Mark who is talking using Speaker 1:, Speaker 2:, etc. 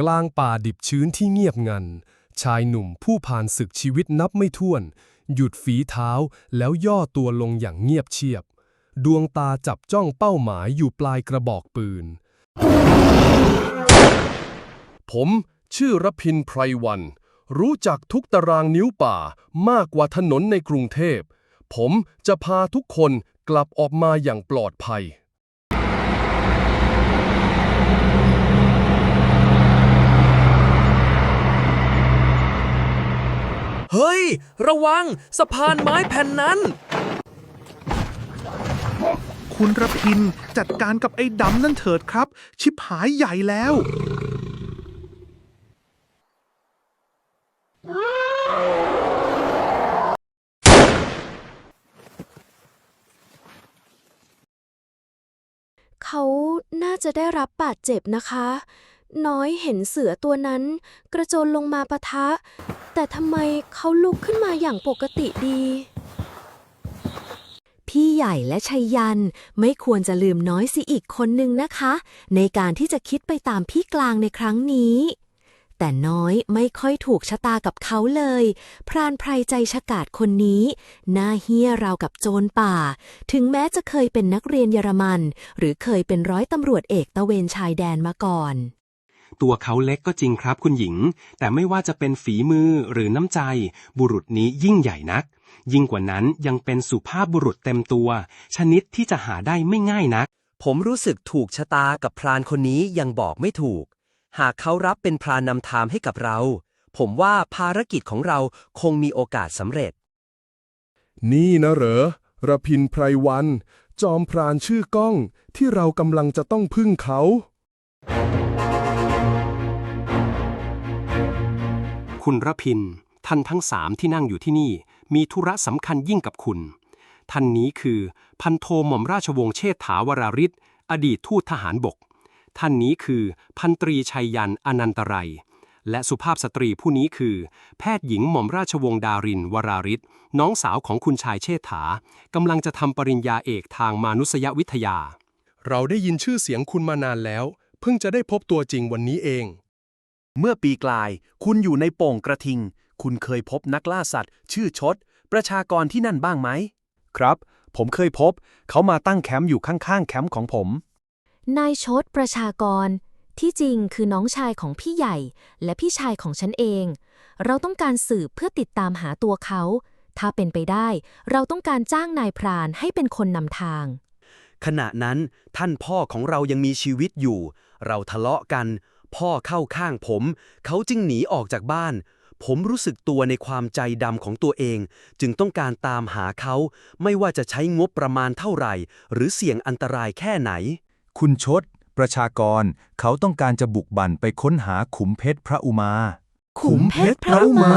Speaker 1: กลางป่าดิบชื้นที่เงียบงัน ชายหนุ่มผู้ผ่านศึกชีวิตนับไม่ถ้วน หยุดฝีเท้าแล้วย่อตัวลงอย่างเงียบเชียบ ดวงตาจับจ้องเป้าหมายอยู่ปลายกระบอกปืน ผมชื่อรพินไพรวัน รู้จักทุกตารางนิ้วป่ามากกว่าถนนในกรุงเทพ ผมจะพาทุกคนกลับออกมาอย่างปลอดภัย
Speaker 2: เฮ้ย ระวังสะพานไม้แผ่นนั้น
Speaker 3: คุณระพินจัดการกับไอ้ดำนั่นเถิดครับ ชิบหายใหญ่แล้ว
Speaker 4: เขาน่าจะได้รับบาดเจ็บนะคะ น้อยเห็นเสือตัวนั้น กระโจนลงมาปะทะ แต่ทำไมเขาลุกขึ้นมาอย่างปกติดี พี่ใหญ่และชัยยันไม่ควรจะลืมน้อยสิอีกคนนึงนะคะ ในการที่จะคิดไปตามพี่กลางในครั้งนี้ แต่น้อยไม่ค่อยถูกชะตากับเขาเลย พรานไพรใจฉกาจคนนี้หน้าเฮี้ยราวกับโจรป่า ถึงแม้จะเคยเป็นนักเรียนเยอรมัน หรือเคยเป็นร้อยตำรวจเอกตะเวนชายแดนมาก่อน
Speaker 5: ตัวเขาเล็กก็จริงครับคุณหญิง แต่ไม่ว่าจะเป็นฝีมือหรือน้ำใจ บุรุษนี้ยิ่งใหญ่นัก ยิ่งกว่านั้นยังเป็นสุภาพบุรุษเต็มตัว ชนิดที่จะหาได้ไม่ง่ายนัก
Speaker 2: ผมรู้สึกถูกชะตากับพรานคนนี้ยังบอกไม่ถูก หากเขารับเป็นพรานนำทางให้กับเรา ผมว่าภารกิจของเราคงมีโอกาสสำเร็จ
Speaker 1: นี่นะเหรอระพินไพรวัน จอมพรานชื่อก้องที่เรากำลังจะต้องพึ่งเขา
Speaker 5: คุณระพิน ท่านทั้งสามที่นั่งอยู่ที่นี่ มีธุระสำคัญยิ่งกับคุณ ท่านนี้คือพันโทหม่อมราชวงศ์เชษฐาวราริศอดีตทูตทหารบก ท่านนี้คือพันตรีชัยยันอนันตรัย และสุภาพสตรีผู้นี้คือ แพทย์หญิงหม่อมราชวงศ์ดารินวราริศน้องสาวของคุณชายเชษฐากำลังจะทำปริญญาเอกทางมานุษยวิทยา
Speaker 1: เราได้ยินชื่อเสียงคุณมานานแล้ว เพิ่งจะได้พบตัวจริงวันนี้เอง
Speaker 6: เมื่อปีกลาย คุณอยู่ในโป่งกระทิง คุณเคยพบนักล่าสัตว์ ชื่อชด ประชากรที่นั่นบ้างไหม
Speaker 3: ครับ ผมเคยพบ เขามาตั้งแคมป์อยู่ข้างๆ แคมป์ของผม
Speaker 4: นายชดประชากร ที่จริงคือน้องชายของพี่ใหญ่ และพี่ชายของฉันเอง เราต้องการสืบเพื่อติดตามหาตัวเขา ถ้าเป็นไปได้ เราต้องการจ้างนายพรานให้เป็นคนนำทาง
Speaker 2: ขณะนั้นท่านพ่อของเรายังมีชีวิตอยู่ เราทะเลาะกัน พ่อเข้าข้างผม เขาจึงหนีออกจากบ้าน ผมรู้สึกตัวในความใจดำของตัวเอง จึงต้องการตามหาเขา ไม่ว่าจะใช้งบประมาณเท่าไหร่ หรือเสี่ยงอันตรายแค่ไหน
Speaker 7: คุณชด ประชากร เขาต้องการจะบุกบั่นไปค้นหาขุมเพชรพระอุมา
Speaker 4: ขุมเพชรพระอุมา